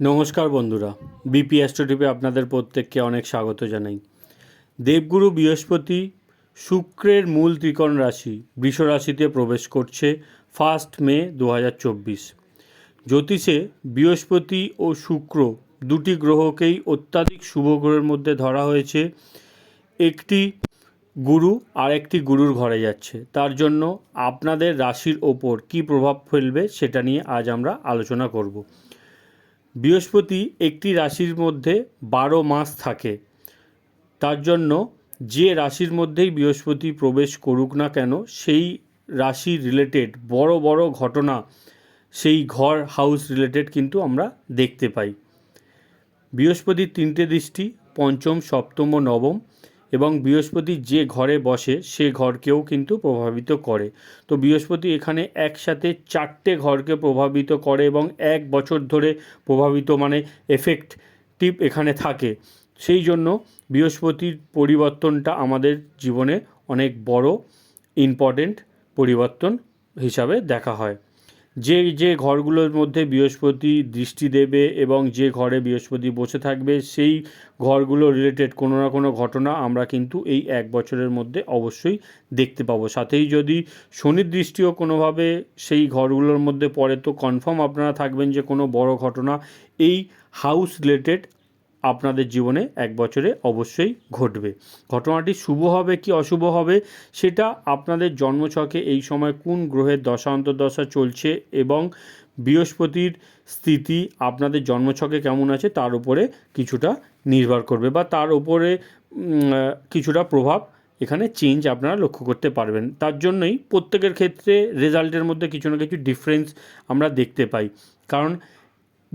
নমস্কার বন্ধুরা, বিপি অ্যাস্ট্রোটিপে আপনাদের প্রত্যেককে অনেক স্বাগত জানাই। দেবগুরু বৃহস্পতি শুক্রের মূল ত্রিকোণ রাশি বৃষ রাশিতে প্রবেশ করছে ফার্স্ট মে দু হাজার চব্বিশ। জ্যোতিষে বৃহস্পতি ও শুক্র দুটি গ্রহকেই অত্যাধিক শুভ গ্রহের মধ্যে ধরা হয়েছে। একটি গুরু আর একটি গুরুর ঘরে যাচ্ছে। তার জন্য আপনাদের রাশির ওপর কী প্রভাব ফেলবে সেটা নিয়ে আজ আমরা আলোচনা করব। বৃহস্পতি একটি রাশির মধ্যে বারো মাস থাকে। তার জন্য যে রাশির মধ্যেই বৃহস্পতি প্রবেশ করুক না কেন, সেই রাশি রিলেটেড বড় বড় ঘটনা, সেই ঘর হাউস রিলেটেড কিন্তু আমরা দেখতে পাই। বৃহস্পতির তিনটে দৃষ্টি, পঞ্চম, সপ্তম ও নবম। এবং বৃহস্পতি যে ঘরে বসে, সে ঘরকেও কিন্তু প্রভাবিত করে। তো বৃহস্পতি এখানে একসাথে চারটে ঘরকে প্রভাবিত করে এবং এক বছর ধরে প্রভাবিত মানে এফেক্টিভ এখানে থাকে। সেই জন্য বৃহস্পতির পরিবর্তনটা আমাদের জীবনে অনেক বড় ইম্পর্টেন্ট পরিবর্তন হিসাবে দেখা হয়। যে যে ঘরগুলোর মধ্যে বৃহস্পতি দৃষ্টি দেবে এবং যে ঘরে বৃহস্পতি বসে থাকবে, সেই ঘরগুলো রিলেটেড কোনো না কোনো ঘটনা আমরা কিন্তু এই এক বছরের মধ্যে অবশ্যই দেখতে পাবো। সাথেই যদি শনির দৃষ্টিও কোনোভাবে সেই ঘরগুলোর মধ্যে পড়ে, তো কনফার্ম আপনারা থাকবেন যে কোনো বড় ঘটনা এই হাউস রিলেটেড আপনাদের জীবনে এক বছরে অবশ্যই ঘটবে। ঘটনাটি শুভ হবে কি অশুভ হবে, সেটা আপনাদের জন্মছকে এই সময় কোন গ্রহের দশা চলছে এবং বৃহস্পতির স্থিতি আপনাদের জন্মছকে কেমন আছে তার উপরে কিছুটা নির্ভর করবে বা তার উপরে কিছুটা প্রভাব এখানে চেঞ্জ আপনারা লক্ষ্য করতে পারবেন। তার জন্যই প্রত্যেকের ক্ষেত্রে রেজাল্টের মধ্যে কিছু না কিছু ডিফারেন্স আমরা দেখতে পাই। কারণ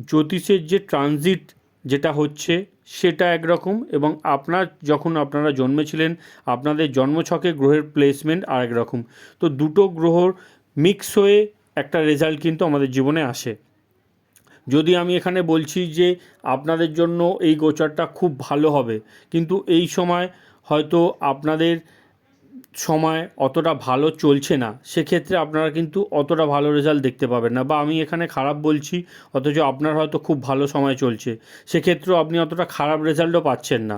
জ্যোতিষের যে ট্রানজিট যেটা হচ্ছে সেটা একরকম এবং আপনার, যখন আপনারা জন্মেছিলেন, আপনাদের জন্মছকে গ্রহের প্লেসমেন্ট আরেক রকম। তো দুটো গ্রহর মিক্স হয়ে একটা রেজাল্ট কিন্তু আমাদের জীবনে আসে। যদি আমি এখানে বলছি যে আপনাদের জন্য এই গোচরটা খুব ভালো হবে, কিন্তু এই সময় হয়তো আপনাদের সময় অতটা ভালো চলছে না, সেক্ষেত্রে আপনারা কিন্তু অতটা ভালো রেজাল্ট দেখতে পাবেন না। বা আমি এখানে খারাপ বলছি, অথচ আপনার হয়তো খুব ভালো সময় চলছে, সেক্ষেত্রেও আপনি অতটা খারাপ রেজাল্টও পাচ্ছেন না।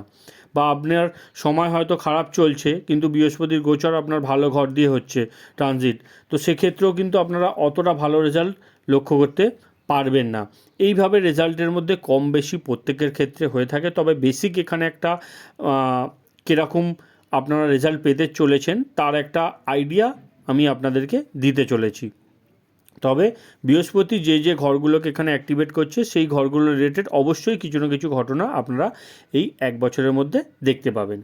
বা আপনার সময় হয়তো খারাপ চলছে, কিন্তু বৃহস্পতির গোচর আপনার ভালো ঘর দিয়ে হচ্ছে ট্রানজিট তো সেক্ষেত্রেও কিন্তু আপনারা অতটা ভালো রেজাল্ট লক্ষ্য করতে পারবেন না। এইভাবে রেজাল্টের মধ্যে কম বেশি প্রত্যেকের ক্ষেত্রে হয়ে থাকে, তবে বেসিক এখানে একটা কীরকম আপনারা রেজাল্ট পেতে চলেছেন, তার একটা আইডিয়া আমি আপনাদেরকে দিতে চলেছি। তবে বৃহস্পতি যে যে ঘরগুলোকে এখানে অ্যাক্টিভেট করছে, সেই ঘরগুলো রিলেটেড অবশ্যই কিছু না কিছু ঘটনা আপনারা এই এক বছরের মধ্যে দেখতে পাবেন।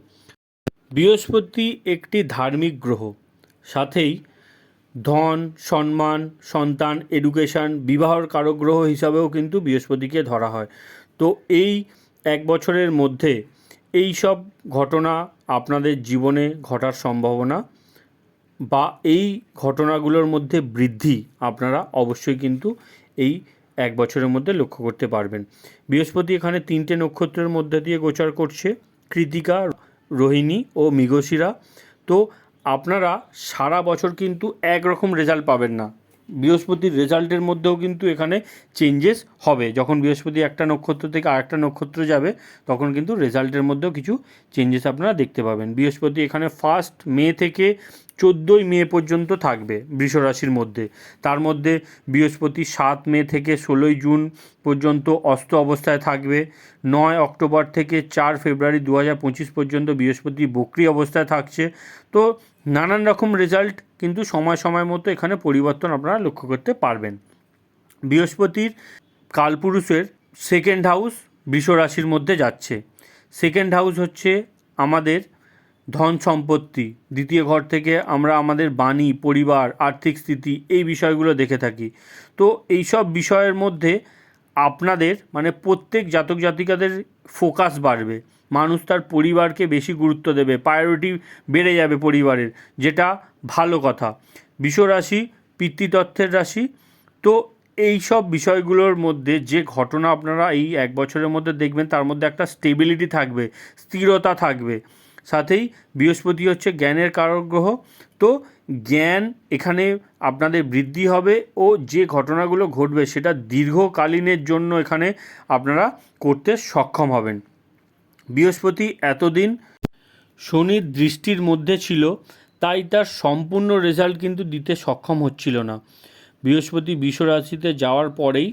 বৃহস্পতি একটি ধার্মিক গ্রহ, সাথেই ধন, সম্মান, সন্তান এডুকেশন বিবাহর কারক গ্রহ হিসাবেও কিন্তু বৃহস্পতিকে ধরা হয়। তো এই এক বছরের মধ্যে এই সব ঘটনা আপনাদের জীবনে ঘটার সম্ভাবনা বা এই ঘটনাগুলোর মধ্যে বৃদ্ধি আপনারা অবশ্যই কিন্তু এই এক বছরের মধ্যে লক্ষ্য করতে পারবেন। বৃহস্পতি এখানে তিনটে নক্ষত্রের মধ্যে দিয়ে গোচর করছে, কৃতিকা, রোহিণী ও মৃগশিরা। তো আপনারা সারা বছর কিন্তু একরকম রেজাল্ট পাবেন না। বৃহস্পতির রেজাল্টের মধ্যেও কিন্তু এখানে চেঞ্জেস হবে। যখন বৃহস্পতি একটা নক্ষত্র থেকে আরেকটা নক্ষত্র যাবে, তখন কিন্তু রেজাল্টের মধ্যেও কিছু চেঞ্জেস আপনারা দেখতে পাবেন। বৃহস্পতি এখানে ফার্স্ট মে থেকে চোদ্দোই মে পর্যন্ত থাকবে বৃষ রাশির মধ্যে। তার মধ্যে বৃহস্পতি সাত মে থেকে ষোলোই জুন পর্যন্ত অস্ত অবস্থায় থাকবে। নয় অক্টোবর থেকে চার ফেব্রুয়ারি দু হাজার পঁচিশ পর্যন্ত বৃহস্পতি বক্রি অবস্থায় থাকছে। তো নানান রকম রেজাল্ট কিন্তু সময় সময় মতো এখানে পরিবর্তন আপনারা লক্ষ্য করতে পারবেন। বৃহস্পতির কালপুরুষের সেকেন্ড হাউস বৃষ রাশির মধ্যে যাচ্ছে। সেকেন্ড হাউস হচ্ছে আমাদের ধন সম্পত্তি। দ্বিতীয় ঘর থেকে আমরা আমাদের বাণী, পরিবার, আর্থিক স্থিতি এই বিষয়গুলো দেখে থাকি। তো এই সব বিষয়ের মধ্যে আপনাদের মানে প্রত্যেক জাতক জাতিকাদের ফোকাস বাড়বে। মানুষ তার পরিবারকে বেশি গুরুত্ব দেবে প্রায়োরিটি বেড়ে যাবে পরিবারের, যেটা ভালো কথা। বিষ রাশি, পিতৃতত্ত্বের রাশি, তো এই সব বিষয়গুলোর মধ্যে যে ঘটনা আপনারা এই এক বছরের মধ্যে দেখবেন, তার মধ্যে একটা স্টেবিলিটি থাকবে, স্থিরতা থাকবে। সাথেই বৃহস্পতি হচ্ছে জ্ঞানের কারক গ্রহ। তো জ্ঞান এখানে আপনাদের বৃদ্ধি হবে ও যে ঘটনাগুলো ঘটবে সেটা দীর্ঘকালীনের জন্য এখানে আপনারা করতে সক্ষম হবেন। বৃহস্পতি এতদিন শনির দৃষ্টির মধ্যে ছিল, তাই তার সম্পূর্ণ রেজাল্ট কিন্তু দিতে সক্ষম হচ্ছিল না। বৃহস্পতি বিষ রাশিতে যাওয়ার পরেই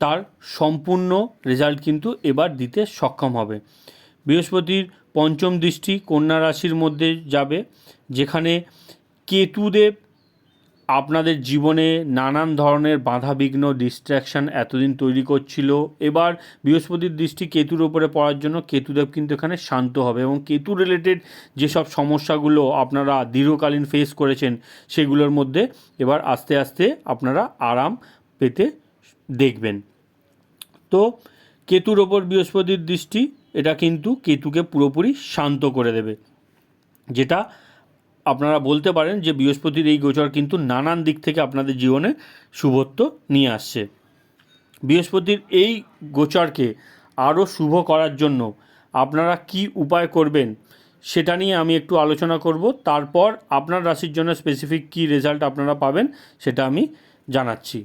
তার সম্পূর্ণ রেজাল্ট কিন্তু এবার দিতে সক্ষম হবে। বৃহস্পতির পঞ্চম দৃষ্টি কন্যা রাশির মধ্যে যাবে, যেখানে কেতুদেব আপনাদের জীবনে নানান ধরনের বাধা, বিঘ্ন ডিস্ট্র্যাকশন এতদিন তৈরি করছিল। এবার বৃহস্পতির দৃষ্টি কেতুর ওপরে পড়ার জন্য কেতুদেব কিন্তু এখানে শান্ত হবে এবং কেতু রিলেটেড যেসব সমস্যাগুলো আপনারা দীর্ঘকালীন ফেস করেছেন, সেগুলোর মধ্যে এবার আস্তে আস্তে আপনারা আরাম পেতে দেখবেন। তো কেতুর ওপর বৃহস্পতির দৃষ্টি এটা কিন্তু কেতুকে পুরোপুরি শান্ত করে দেবে। যেটা আপনারা বলতে পারেন যে বৃহস্পতির এই গোচর কিন্তু নানান দিক থেকে আপনাদের জীবনে শুভত্ব নিয়ে আসছে। বৃহস্পতির এই গোচরকে আরও শুভ করার জন্য আপনারা কি উপায় করবেন সেটা নিয়ে আমি একটু আলোচনা করব। তারপর আপনার রাশির জন্য স্পেসিফিক কী রেজাল্ট আপনারা পাবেন সেটা আমি জানাচ্ছি।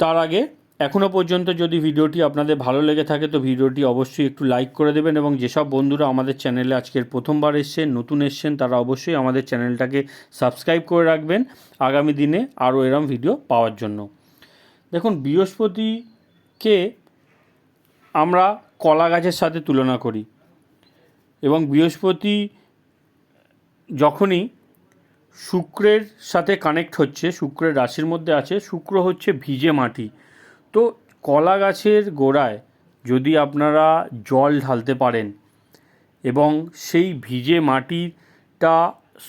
তার আগে এখনও পর্যন্ত যদি ভিডিওটি আপনাদের ভালো লেগে থাকে, তো ভিডিওটি অবশ্যই একটু লাইক করে দেবেন এবং যেসব বন্ধুরা আমাদের চ্যানেলে আজকের প্রথমবার এসছেন, নতুন এসছেন, তারা অবশ্যই আমাদের চ্যানেলটাকে সাবস্ক্রাইব করে রাখবেন আগামী দিনে আরও এরম ভিডিও পাওয়ার জন্য। দেখুন, বৃহস্পতিকে আমরা কলা গাছের সাথে তুলনা করি এবং বৃহস্পতি যখনই শুক্রের সাথে কানেক্ট হচ্ছে, শুক্রের রাশির মধ্যে আছে, শুক্র হচ্ছে ভিজে মাটি। তো কলা গাছের গোড়ায় যদি আপনারা জল ঢালতে পারেন এবং সেই ভিজে মাটিটা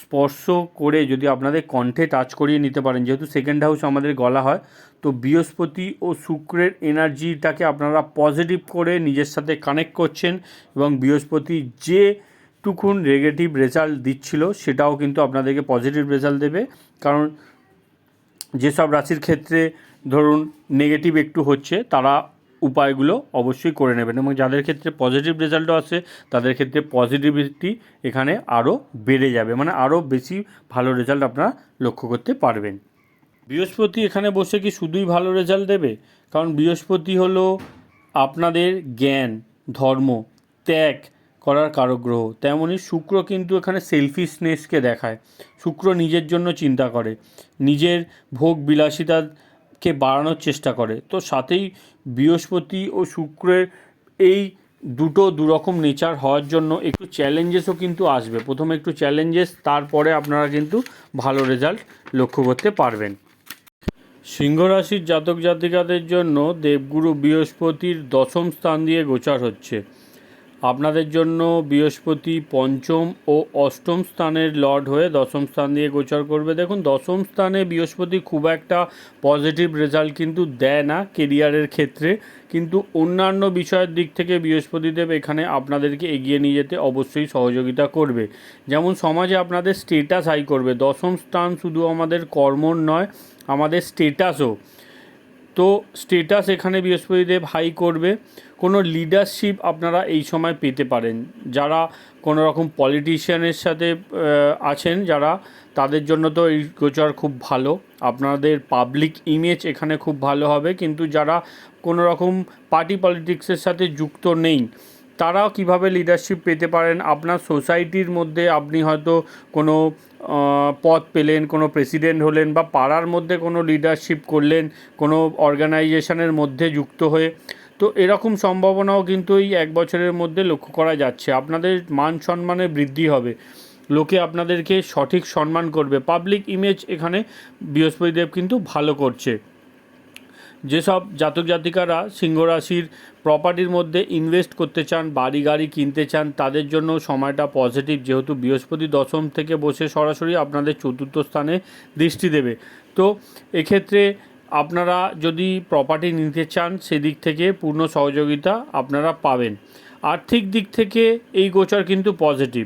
স্পর্শ করে যদি আপনাদের কণ্ঠে টাচ করিয়ে নিতে পারেন, যেহেতু সেকেন্ড হাউস আমাদের গলা হয়, তো বৃহস্পতি ও শুক্রের এনার্জিটাকে আপনারা পজিটিভ করে নিজের সাথে কানেক্ট করছেন এবং বৃহস্পতি যে টুকুন নেগেটিভ রেজাল্ট দিচ্ছিল, সেটাও কিন্তু আপনাদেরকে পজিটিভ রেজাল্ট দেবে। কারণ যেসব রাশির ক্ষেত্রে ধরুন নেগেটিভ একটু হচ্ছে, তারা উপায়গুলো অবশ্যই করে নেবেন এবং যাদের ক্ষেত্রে পজিটিভ রেজাল্টও আসে তাদের ক্ষেত্রে পজিটিভিটি এখানে আরও বেড়ে যাবে। মানে আরও বেশি ভালো রেজাল্ট আপনারা লক্ষ্য করতে পারবেন। বৃহস্পতি এখানে বসে কি শুধুই ভালো রেজাল্ট দেবে? কারণ বৃহস্পতি হলো আপনাদের জ্ঞান, ধর্ম, ত্যাগ করার কারক গ্রহ তেমনই শুক্র কিন্তু এখানে সেলফিশনেসকে দেখায়। শুক্র নিজের জন্য চিন্তা করে। নিজের ভোগ বিলাসিতাকে বাড়ানোর চেষ্টা করে। তো সাথেই বৃহস্পতি ও শুক্রের এই দুটো দুরকম নেচার হওয়ার জন্য একটু চ্যালেঞ্জেসও কিন্তু আসবে। প্রথমে একটু চ্যালেঞ্জেস তারপরে আপনারা কিন্তু ভালো রেজাল্ট লক্ষ্য করতে পারবেন। সিংহ রাশির জাতক জাতিকাদের জন্য দেবগুরু বৃহস্পতির দশম স্থান দিয়ে গোচার হচ্ছে। আপনাদের জন্য বৃহস্পতি পঞ্চম ও অষ্টম স্থানের লর্ড হয়ে দশম স্থান দিয়ে গোচর করবে। দেখুন, দশম স্থানে বৃহস্পতি খুব একটা পজিটিভ রেজাল্ট কিন্তু দেয় না কেরিয়ারের ক্ষেত্রে। কিন্তু অন্যান্য বিষয়ের দিক থেকে বৃহস্পতিদেব এখানে আপনাদেরকে এগিয়ে নিয়ে যেতে অবশ্যই সহযোগিতা করবে। যেমন, সমাজে আপনাদের স্টেটাস হাই করবে। দশম স্থান শুধু আমাদের কর্মর নয়, আমাদের স্টেটাসও তো স্টেটাস এখানে বৃহস্পতিদেব হাই করবে। কোনো লিডারশিপ আপনারা এই সময় পেতে পারেন। যারা কোনো রকম পলিটিশিয়ানের সাথে আছেন, যারা তাদের জন্য তো এই গোচর খুব ভালো। আপনাদের পাবলিক ইমেজ এখানে খুব ভালো হবে। কিন্তু যারা কোনো রকম পার্টি পলিটিক্সের সাথে যুক্ত নেই, তারাও কীভাবে লিডারশিপ পেতে পারেন? আপনার সোসাইটির মধ্যে আপনি হয়তো কোনো পদ পেলেন, কোনো প্রেসিডেন্ট হলেন বা পাড়ার মধ্যে কোনো লিডারশিপ করলেন, কোনো অর্গানাইজেশনের মধ্যে যুক্ত হয়ে, তো এরকম সম্ভাবনাও কিন্তু এই এক বছরের মধ্যে লক্ষ্য করা যাচ্ছে। আপনাদের মান সম্মানে বৃদ্ধি হবে। লোকে আপনাদেরকে সঠিক সম্মান করবে। পাবলিক ইমেজ এখানে বৃহস্পতিদেব কিন্তু ভালো করছে। যেসব জাতক জাতিকারা সিংহ রাশির প্রপার্টির মধ্যে ইনভেস্ট করতে চান, বাড়ি গাড়ি কিনতে চান, তাদের জন্য সময়টা পজিটিভ যেহেতু বৃহস্পতি দশম থেকে বসে সরাসরি আপনাদের চতুর্থ স্থানে দৃষ্টি দেবে। তো এক্ষেত্রে আপনারা যদি প্রপার্টি নিতে চান, সেদিক থেকে পূর্ণ সহযোগিতা আপনারা পাবেন। আর্থিক দিক থেকে এই গোচর কিন্তু পজিটিভ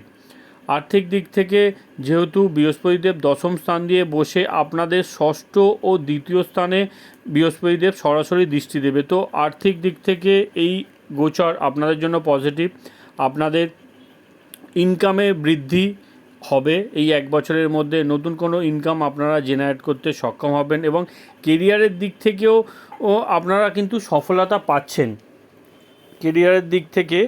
আর্থিক দিক থেকে যেহেতু বৃহস্পতিদেব দশম স্থান দিয়ে বসে আপনাদের ষষ্ঠ ও দ্বিতীয় স্থানে বৃহস্পতিদেব সরাসরি দৃষ্টি দেবে। তো আর্থিক দিক থেকে এই গোচর আপনাদের জন্য পজিটিভ আপনাদের ইনকামে বৃদ্ধি হবে এই এক বছরের মধ্যে। নতুন কোনো ইনকাম আপনারা জেনারেট করতে সক্ষম হবেন এবং কেরিয়ারের দিক থেকেও আপনারা কিন্তু সফলতা পাচ্ছেন। কেরিয়ারের দিক থেকে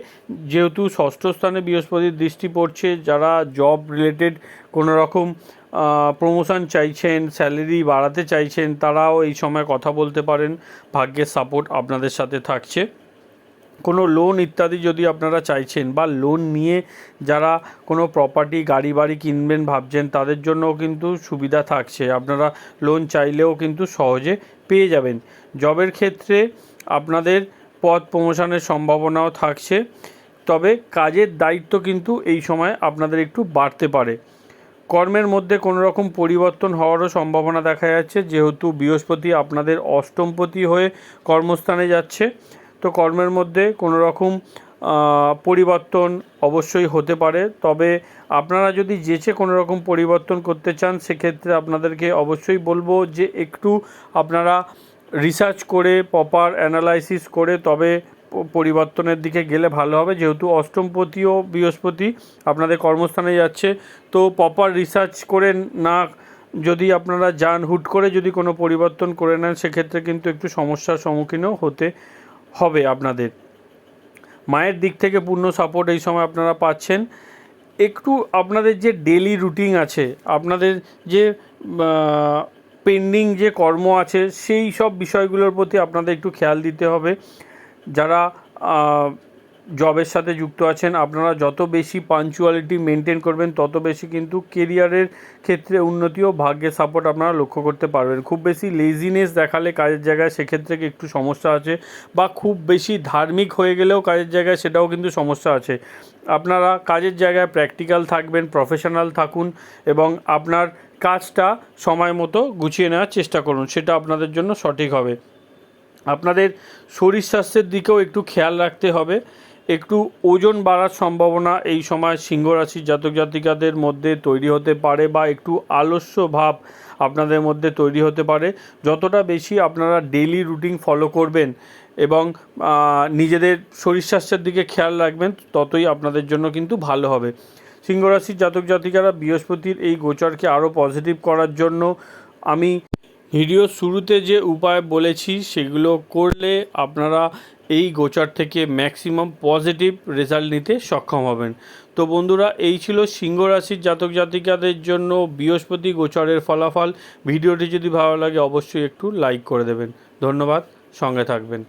যেহেতু ষষ্ঠ স্থানে বৃহস্পতির দৃষ্টি পড়ছে, যারা জব রিলেটেড কোনো রকম প্রমোশন চাইছেন স্যালারি বাড়াতে চাইছেন, তারাও এই সময় কথা বলতে পারেন। ভাগ্যের সাপোর্ট আপনাদের সাথে থাকছে। কোনো লোন ইত্যাদি যদি আপনারা চাইছেন বা লোন নিয়ে যারা কোনো প্রপার্টি গাড়ি বাড়ি কিনবেন ভাবছেন, তাদের জন্যও কিন্তু সুবিধা থাকছে। আপনারা লোন চাইলেও কিন্তু সহজে পেয়ে যাবেন। জবের ক্ষেত্রে আপনাদের পদ প্রমোশনের সম্ভাবনাও থাকছে। তবে কাজের দায়িত্ব কিন্তু এই সময় আপনাদের একটু বাড়তে পারে। কর্মের মধ্যে কোনো রকম পরিবর্তন হওয়ারও সম্ভাবনা দেখা যাচ্ছে। যেহেতু বৃহস্পতি আপনাদের অষ্টমপতি হয়ে কর্মস্থানে যাচ্ছে, তো কর্মের মধ্যে কোনো রকম পরিবর্তন অবশ্যই হতে পারে। তবে আপনারা যদি যেচে কোনো রকম পরিবর্তন করতে চান, সেক্ষেত্রে আপনাদেরকে অবশ্যই বলব যে একটু আপনারা রিসার্চ করে প্রপার অ্যানালাইসিস করে, তবে পরিবর্তনের দিকে গেলে ভালো হবে। যেহেতু অষ্টমপতি ও বৃহস্পতি আপনাদের কর্মস্থানে যাচ্ছে, তো প্রপার রিসার্চ করে না যদি আপনারা যান, হুট করে যদি কোনো পরিবর্তন করে নেন, সেক্ষেত্রে কিন্তু একটু সমস্যার সম্মুখীনও হতে হবে আপনাদের। মায়ের দিক থেকে পূর্ণ সাপোর্ট এই সময় আপনারা পাচ্ছেন। একটু আপনাদের যে ডেলি রুটিন আছে, আপনাদের যে পেন্ডিং যে কর্ম আছে, সেই সব বিষয়গুলোর প্রতি আপনাদের একটু খেয়াল দিতে হবে। যারা জবের সাথে যুক্ত আছেন, আপনারা যত বেশি পাঞ্চুয়ালিটি মেনটেন করবেন, তত বেশি কিন্তু কেরিয়ারের ক্ষেত্রে উন্নতি ও ভাগ্যের সাপোর্ট আপনারা লক্ষ্য করতে পারবেন। খুব বেশি লেজিনেস দেখালে কাজের জায়গায় সেক্ষেত্রে একটু সমস্যা আছে, বা খুব বেশি ধার্মিক হয়ে গেলেও কাজের জায়গায় সেটাও কিন্তু সমস্যা আছে। আপনারা কাজের জায়গায় প্র্যাকটিক্যাল থাকবেন প্রফেশনাল থাকুন, এবং আপনার কাজটা সময় মতো গুছিয়ে নেওয়ার চেষ্টা করুন, সেটা আপনাদের জন্য সঠিক হবে। আপনাদের শরীর স্বাস্থ্যের দিকেও একটু খেয়াল রাখতে হবে। একটু ওজন বাড়ার সম্ভাবনা এই সময় সিংহ রাশির জাতক জাতিকাদের মধ্যে তৈরি হতে পারে বা একটু আলস্য ভাব আপনাদের মধ্যে তৈরি হতে পারে। যতটা বেশি আপনারা ডেইলি রুটিন ফলো করবেন এবং নিজেদের শরীর স্বাস্থ্যের দিকে খেয়াল রাখবেন, ততই আপনাদের জন্য কিন্তু ভালো হবে। সিংহ রাশির জাতক জাতিকারা বৃহস্পতির এই গোচরকে আরও পজিটিভ করার জন্য আমি ভিডিওর শুরুতে যে উপায় বলেছি সেগুলো করলে আপনারা এই গোচর থেকে ম্যাক্সিমাম পজিটিভ রেজাল্ট নিতে সক্ষম হবেন। তো বন্ধুরা, এই ছিল সিংহ রাশির জাতক জাতিকাদের জন্য বৃহস্পতি গোচরের ফলাফল। ভিডিওটি যদি ভালো লাগে, অবশ্যই একটু লাইক করে দেবেন। ধন্যবাদ, সঙ্গে থাকবেন।